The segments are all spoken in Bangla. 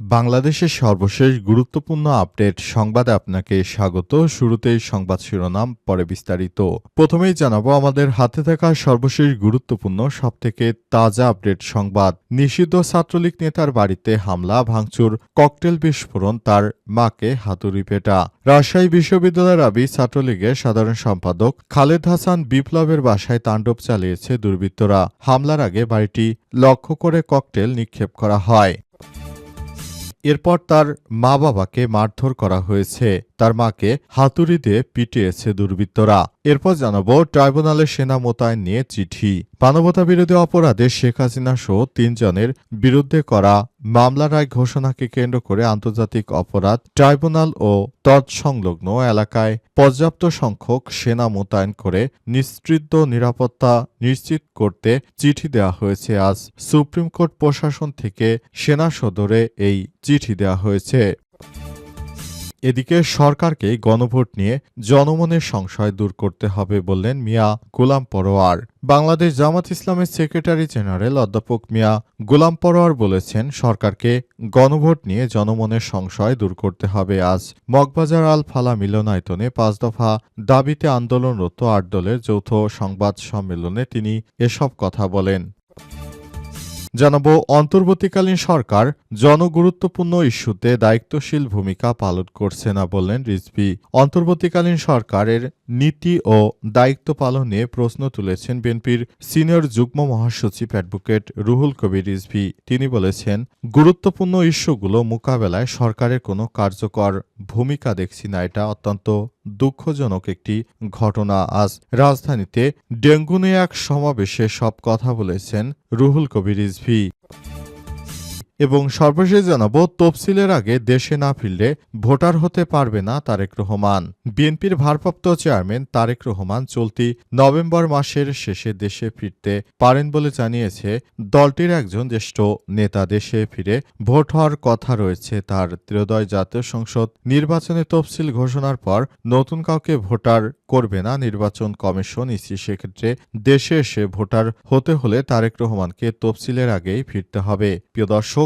বাংলাদেশের সর্বশেষ গুরুত্বপূর্ণ আপডেট সংবাদে আপনাকে স্বাগত। শুরুতেই সংবাদ শিরোনাম, পরে বিস্তারিত। প্রথমেই জানাব, আমাদের হাতে থাকা সর্বশেষ গুরুত্বপূর্ণ, সবথেকে তাজা আপডেট সংবাদ। নিষিদ্ধ ছাত্রলীগ নেতার বাড়িতে হামলা, ভাঙচুর, ককটেল বিস্ফোরণ, তার মাকে হাতুড়ি পেটা। রাজশাহী বিশ্ববিদ্যালয়ের আবি ছাত্রলীগের সাধারণ সম্পাদক খালেদ হাসান বিপ্লবের বাসায় তাণ্ডব চালিয়েছে দুর্বৃত্তরা। হামলার আগে বাড়িটি লক্ষ্য করে ককটেল নিক্ষেপ করা হয়। এরপর তার মা বাবাকে মারধর করা হয়েছে। তার মাকে হাতুড়ি দিয়ে পিটিয়েছে দুর্বৃত্তরা। এরপর জানাব, ট্রাইব্যুনালে সেনা মোতায়েন নিয়ে চিঠি। মানবতা বিরোধী অপরাধে শেখ হাসিনা সহ তিনজনের বিরুদ্ধে করা মামলার রায় ঘোষণাকে কেন্দ্র করে আন্তর্জাতিক অপরাধ ট্রাইব্যুনাল ও তৎসংলগ্ন এলাকায় পর্যাপ্ত সংখ্যক সেনা মোতায়েন করে নিশ্চিত নিরাপত্তা নিশ্চিত করতে চিঠি দেওয়া হয়েছে। আজ সুপ্রিম কোর্ট প্রশাসন থেকে সেনা সদরে এই চিঠি দেওয়া হয়েছে। এদিকে সরকারকে গণভোট নিয়ে জনমনের সংশয় দূর করতে হবে বললেন মিয়া গোলাম পরোয়ার। বাংলাদেশ জামাত ইসলামের সেক্রেটারি জেনারেল অধ্যাপক মিয়া গোলাম পরোয়ার বলেছেন, সরকারকে গণভোট নিয়ে জনমনের সংশয় দূর করতে হবে। আজ মগবাজার আল ফালা মিলনায়তনে পাঁচ দফা দাবিতে আন্দোলনরত আট দলের যৌথ সংবাদ সম্মেলনে তিনি এসব কথা বলেন। জানাব, অন্তর্বর্তীকালীন সরকার জনগুরুত্বপূর্ণ ইস্যুতে দায়িত্বশীল ভূমিকা পালন করছে না বললেন রিজভি। অন্তর্বর্তীকালীন সরকারের নীতি ও দায়িত্ব পালনে প্রশ্ন তুলেছেন বিএনপির সিনিয়র যুগ্ম মহাসচিব অ্যাডভোকেট রুহুল কবির রিজভি। তিনি বলেছেন, গুরুত্বপূর্ণ ইস্যুগুলো মোকাবেলায় সরকারের কোনো কার্যকর ভূমিকা দেখছি না, এটা অত্যন্ত দুঃখজনক একটি ঘটনা। আজ রাজধানীতে ডেঙ্গু নিয়ে এক সমাবেশে সব কথা বলেছেন রুহুল কবির রিজভি। এবং সর্বশেষ জানাব, তফসিলের আগে দেশে না ফিরলে ভোটার হতে পারবে না তারেক রহমান। বিএনপির ভারপ্রাপ্ত চেয়ারম্যান তারেক রহমান চলতি নভেম্বর মাসের শেষে দেশে ফিরতে পারেন বলে জানিয়েছে, দলটির একজন জ্যেষ্ঠ নেতা দেশে ফিরে ভোট হওয়ার কথা রয়েছে তার। ত্রয়োদয় জাতীয় সংসদ নির্বাচনে তফসিল ঘোষণার পর নতুন কাউকে ভোটার করবে না নির্বাচন কমিশন। ইসি সেক্ষেত্রে দেশে এসে ভোটার হতে হলে তারেক রহমানকে তফসিলের আগেই ফিরতে হবে। প্রিয় দর্শক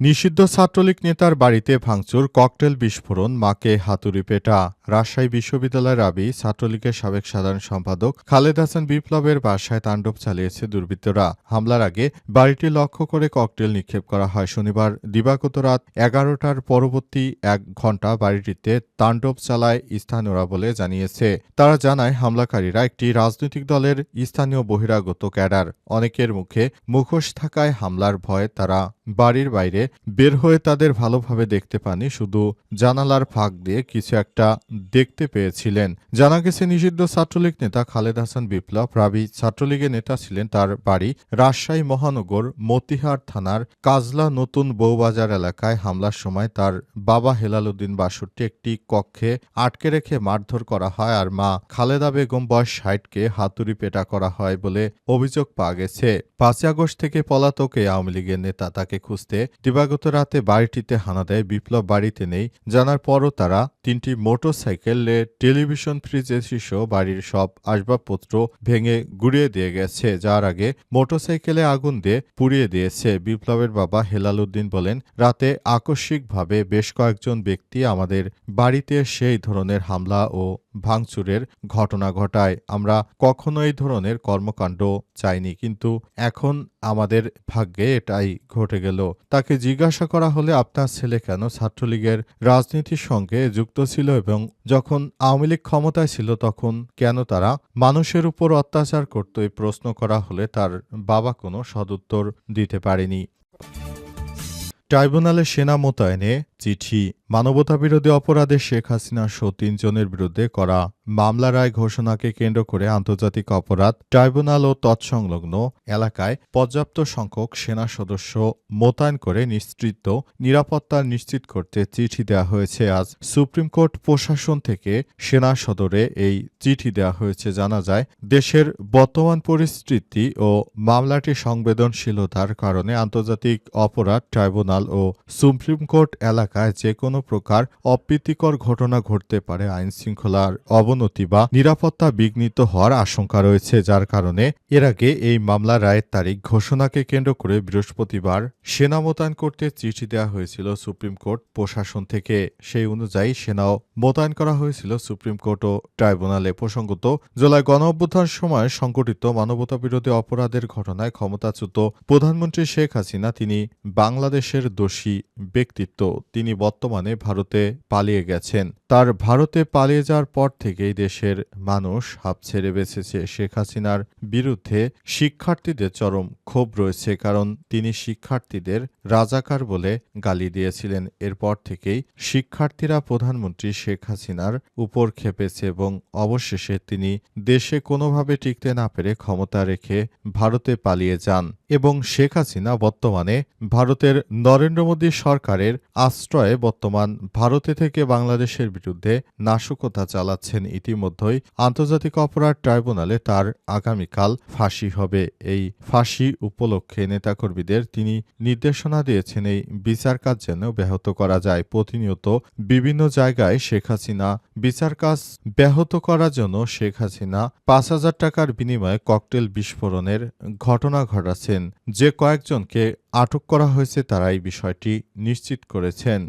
নিষিদ্ধ ছাত্রলীগ নেতার বাড়িতে ভাঙচুর, ককটেল বিস্ফোরণ, মাকে হাতুড়ি পেটা। রাজশাহী বিশ্ববিদ্যালয়ের আবি, ছাত্রলীগের সাবেক সাধারণ সম্পাদক খালেদ হাসান বিপ্লবের বাসায় তাণ্ডব চালিয়েছে দুর্বৃত্তরা। হামলার আগে বাড়িটি লক্ষ্য করে ককটেল নিক্ষেপ করা হয় শনিবার। দিবাগত রাত এগারোটার পরবর্তী এক ঘণ্টা বাড়িটিতে তাণ্ডব চালায় স্থানীয়রা বলে জানিয়েছে। তারা জানায়, হামলাকারীরা একটি রাজনৈতিক দলের স্থানীয় বহিরাগত ক্যাডার। অনেকের মুখে মুখোশ থাকায় হামলার ভয়ে তারা বাড়ির বাইরে বের হয়ে তাদের ভালোভাবে দেখতে পানি শুধু জানালার ফাঁক দিয়ে কিছু একটা দেখতে পেয়েছিলেন। জানা গেছে নিষিদ্ধ ছাত্রলীগ নেতা খালেদ হাসান বিপ্লব, রাবি ছাত্রলীগের নেতা ছিলেন তার বাড়ি রাজশাহী মহানগর, মতিহার থানার কাজলা নতুন বউবাজার এলাকায় হামলার সময় তার বাবা হেলাল উদ্দিন বাষট্টি একটি কক্ষে আটকে রেখে মারধর করা হয় আর মা খালেদা বেগম বয়স ষাটকে হাতুড়ি পেটা করা হয় বলে অভিযোগ পাওয়া গেছে। পাঁচই আগস্ট থেকে পলাতক আওয়ামী লীগের নেতা তাকে খুঁজতে দিবাগত রাতে বাড়িটিতে হানা দেয় বিপ্লব বাড়িতে নেই জানার পরও তারা তিনটি মোটরসাইকেলে টেলিভিশন ফ্রিজ এসি সহ বাড়ির সব আসবাবপত্র ভেঙে গুড়িয়ে দিয়ে গেছে। যার আগে মোটরসাইকেলে আগুন দিয়ে পুড়িয়ে দিয়েছে বিপ্লবের বাবা হেলাল উদ্দিন বলেন, রাতে আকস্মিকভাবে বেশ কয়েকজন ব্যক্তি আমাদের বাড়িতে সেই ধরনের হামলা ও ভাঙচুরের ঘটনা ঘটায়। আমরা কখনো এই ধরনের কর্মকাণ্ড চাইনি, কিন্তু এখন আমাদের ভাগ্যে এটাই ঘটে গেল। তাকে জিজ্ঞাসা করা হলে আপনার ছেলে কেন ছাত্রলীগের রাজনীতির সঙ্গে যুক্ত যুক্ত ছিল এবং যখন আওয়ামী লীগ ক্ষমতায় ছিল তখন কেন তারা মানুষের উপর অত্যাচার করত এই প্রশ্ন করা হলে তার বাবা কোনো সদুত্তর দিতে পারেনি। ট্রাইব্যুনালে সেনা মোতায়েনে চিঠি। মানবতাবিরোধী অপরাধে শেখ হাসিনা সহ তিনজনের বিরুদ্ধে করা মামলা রায় ঘোষণাকে কেন্দ্র করে আন্তর্জাতিক অপরাধ ট্রাইব্যুনাল ও তৎসংলগ্ন এলাকায় পর্যাপ্ত সংখ্যক সেনা সদস্য মোতায়েন করে নিশ্চিত নিরাপত্তা নিশ্চিত করতে চিঠি দেওয়া হয়েছে। আজ সুপ্রিম কোর্ট প্রশাসন থেকে সেনা সদরে এই চিঠি দেওয়া হয়েছে। জানা যায়, দেশের বর্তমান পরিস্থিতি ও মামলাটি সংবেদনশীলতার কারণে আন্তর্জাতিক অপরাধ ট্রাইব্যুনাল ও সুপ্রিম কোর্ট এলাকায় যে কোনো প্রকার অপ্রীতিকর ঘটনা ঘটতে পারে আইন শৃঙ্খলার অবনতি বা নিরাপত্তা বিঘ্নিত হওয়ার আশঙ্কা রয়েছে, যার কারণে এর আগে এই মামলা রায়ের তারিখ ঘোষণাকে কেন্দ্র করে বৃহস্পতিবার সেনা মোতায়েন করতে চিঠি দেওয়া হয়েছিল সুপ্রিম কোর্ট প্রশাসন থেকে। সেই অনুযায়ী সেনাও মোতায়েন করা হয়েছিল সুপ্রিম কোর্ট ও ট্রাইব্যুনালে। প্রসঙ্গত, জুলাই গণ অভ্যুত্থান সময় সংঘটিত মানবতাবিরোধী অপরাধের ঘটনায় ক্ষমতাচ্যুত প্রধানমন্ত্রী শেখ হাসিনা, তিনি বাংলাদেশের দোষী ব্যক্তিত্ব। তিনি বর্তমানে ভারতে পালিয়ে গেছেন। তার ভারতে পালিয়ে যাওয়ার পর থেকেই দেশের মানুষ হাঁপ ছেড়ে বেঁচেছে। শেখ হাসিনার বিরুদ্ধে শিক্ষার্থীদের চরম ক্ষোভ রয়েছে, কারণ তিনি শিক্ষার্থীদের রাজাকার বলে গালি দিয়েছিলেন। এরপর থেকেই শিক্ষার্থীরা প্রধানমন্ত্রী শেখ হাসিনার উপর খেপেছে এবং অবশেষে তিনি দেশে কোনোভাবে টিকতে না পেরে ক্ষমতা রেখে ভারতে পালিয়ে যান এবং শেখ হাসিনা বর্তমানে ভারতের নরেন্দ্র মোদী সরকারের আশ্রয়ে বর্তমান ভারতে থেকে বাংলাদেশের বিরুদ্ধে নাশকতা চালাচ্ছেন ইতিমধ্যেই আন্তর্জাতিক অপরাধ ট্রাইব্যুনালে তার আগামীকাল ফাঁসি হবে। এই ফাঁসি উপলক্ষে নেতাকর্মীদের তিনি নির্দেশনা দিয়েছেন এই বিচার কাজ যেন ব্যাহত করা যায়। প্রতিনিয়ত বিভিন্ন জায়গায় শেখ হাসিনা বিচার কাজ ব্যাহত করার জন্য শেখ হাসিনা পাঁচ হাজার টাকার বিনিময়ে ককটেল বিস্ফোরণের ঘটনা ঘটাচ্ছেন। যে কয়েকজনকে আটক করা হয়েছে তারা এই বিষয়টি নিশ্চিত করেছেন।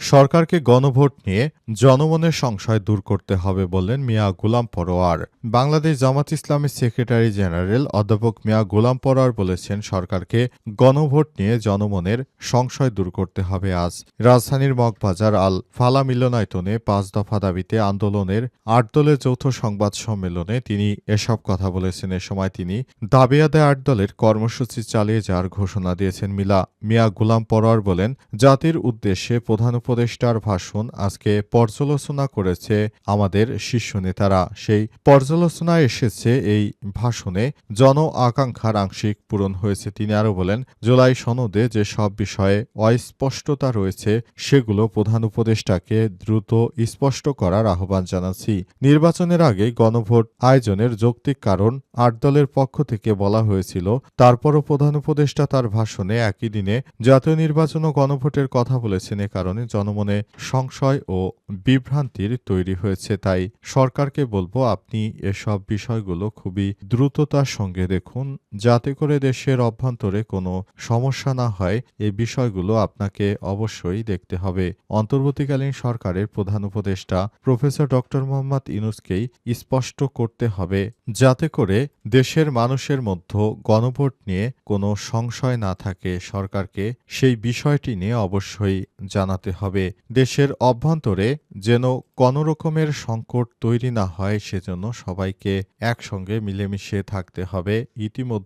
সরকারকে গণভোট নিয়ে জনমনের সংশয় দূর করতে হবে বললেন মিয়া গোলাম পরোয়ার। বাংলাদেশ জামাত ইসলামের সেক্রেটারি জেনারেল অধ্যাপক মিয়া গোলাম পরোয়ার বলেছেন, সরকারকে গণভোট নিয়ে জনমনের সংশয় দূর করতে হবে আজ। রাজধানীর মগবাজার আল ফালা মিলনায়তনে পাঁচ দফা দাবিতে আন্দোলনের আট দলের যৌথ সংবাদ সম্মেলনে তিনি এসব কথা বলেছেন। এ সময় তিনি দাবি আদায় আট দলের কর্মসূচি চালিয়ে যাওয়ার ঘোষণা দিয়েছেন। মিলা, মিয়া গোলাম পরোয়ার বলেন, জাতির উদ্দেশ্যে প্রধান উপদেষ্টার ভাষণ আজকে পর্যালোচনা করেছে আমাদের শীর্ষ নেতারা। সেই পর্যালোচনায় এসেছে এই ভাষণে জন আকাঙ্ক্ষার আংশিক পূরণ হয়েছে। তিনি আরও বলেন, জুলাই সনদে যে সব বিষয়ে অস্পষ্টতা রয়েছে, সেগুলো প্রধান উপদেষ্টাকে দ্রুত স্পষ্ট করার আহ্বান জানাচ্ছি। নির্বাচনের আগে গণভোট আয়োজনের যৌক্তিক কারণ আট দলের পক্ষ থেকে বলা হয়েছিল। তারপরও প্রধান উপদেষ্টা তার ভাষণে একই দিনে জাতীয় নির্বাচন ও গণভোটের কথা বলেছেন। এ কারণে জনমনে সংশয় ও বিভ্রান্তির তৈরি হয়েছে, তাই সরকারকে বলব আপনি এসব বিষয়গুলো খুবই দ্রুততার সঙ্গে দেখুন, যাতে করে দেশের অভ্যন্তরে কোনো সমস্যা না হয়। এই বিষয়গুলো আপনাকে অবশ্যই দেখতে হবে। অন্তর্বর্তীকালীন সরকারের প্রধান উপদেষ্টা প্রফেসর ডক্টর মোহাম্মদ ইনুসকেই স্পষ্ট করতে হবে, যাতে করে দেশের মানুষের মধ্যে গণভোট নিয়ে কোনো সংশয় না থাকে। সরকারকে সেই বিষয়টি নিয়ে অবশ্যই জানাতে হবে। দেশের অভ্যন্তরে যেন কোনো রকমের সংকট তৈরি না হয়, সেজন্য সবাইকে একসঙ্গে মিলেমিশে থাকতে হবে। ইতিমধ্যে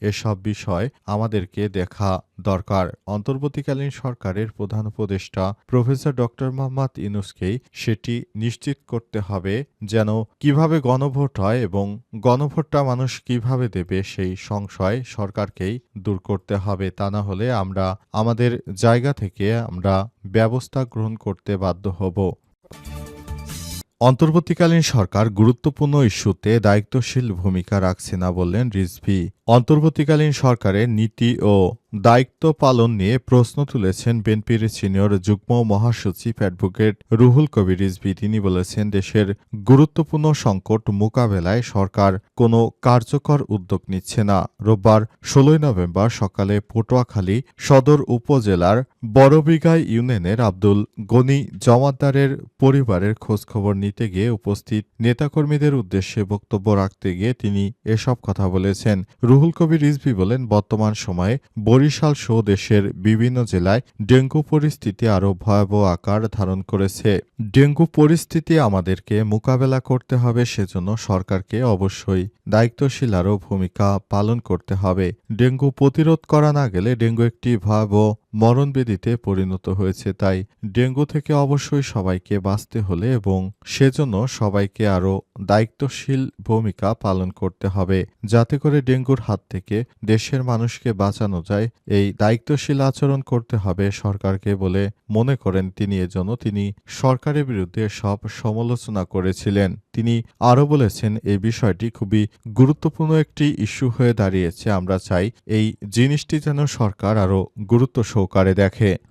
এসব বিষয় আমাদেরকে দেখা দরকার। অন্তর্বর্তীকালীন সরকারের প্রধান উপদেষ্টা প্রফেসর ডক্টর মোহাম্মদ ইনুসকেই সেটি নিশ্চিত করতে হবে যেন কীভাবে গণভোট হয় এবং গণভোটটা মানুষ কীভাবে দেবে সেই সংশয় সরকারকেই দূর করতে হবে। তা না হলে আমরা, আমাদের জায়গা থেকে আমরা ব্যবস্থা গ্রহণ করতে বাধ্য হব। অন্তর্বর্তীকালীন সরকার গুরুত্বপূর্ণ ইস্যুতে দায়িত্বশীল ভূমিকা রাখছে না বললেন রিজভি। অন্তর্বর্তীকালীন সরকারের নীতি ও দায়িত্ব পালন নিয়ে প্রশ্ন তুলেছেন বিএনপির সিনিয়র যুগ্ম মহাসচিব অ্যাডভোকেট রুহুল কবির রিজভি। তিনি বলেছেন, দেশের গুরুত্বপূর্ণ সংকট মোকাবেলায় সরকার কোনো কার্যকর উদ্যোগ নিচ্ছে না। রোববার ষোলোই নভেম্বর সকালে পটুয়াখালী সদর উপজেলার বড়বিঘাই ইউনিয়নের আব্দুল গনি জমাদ্দারের পরিবারের খোঁজখবর নিতে গিয়ে উপস্থিত নেতাকর্মীদের উদ্দেশ্যে বক্তব্য রাখতে গিয়ে তিনি এসব কথা বলেছেন। রুহুল কবির রিজভি বলেন, বর্তমান সময়ে বরিশাল সহ দেশের বিভিন্ন জেলায় ডেঙ্গু পরিস্থিতি আরও ভয়াবহ আকার ধারণ করেছে। ডেঙ্গু পরিস্থিতি আমাদেরকে মোকাবেলা করতে হবে, সেজন্য সরকারকে অবশ্যই দায়িত্বশীল আরও ভূমিকা পালন করতে হবে। ডেঙ্গু প্রতিরোধ করা না গেলে ডেঙ্গু একটি ভয়াবহ মরণবেদিতে পরিণত হয়েছে, তাই ডেঙ্গু থেকে অবশ্যই সবাইকে বাঁচতে হলে এবং সেজন্য সবাইকে আরও দায়িত্বশীল ভূমিকা পালন করতে হবে, যাতে করে ডেঙ্গুর হাত থেকে দেশের মানুষকে বাঁচানো যায়। এই দায়িত্বশীল আচরণ করতে হবে সরকারকে বলে মনে করেন তিনি, এজন্য তিনি সরকারের বিরুদ্ধে সব সমালোচনা করেছিলেন। তিনি আরও বলেছেন এই বিষয়টি খুবই গুরুত্বপূর্ণ একটি ইস্যু হয়ে দাঁড়িয়েছে। আমরা চাই এই জিনিসটি যেন সরকার আরও গুরুত্ব সহকারে দেখে।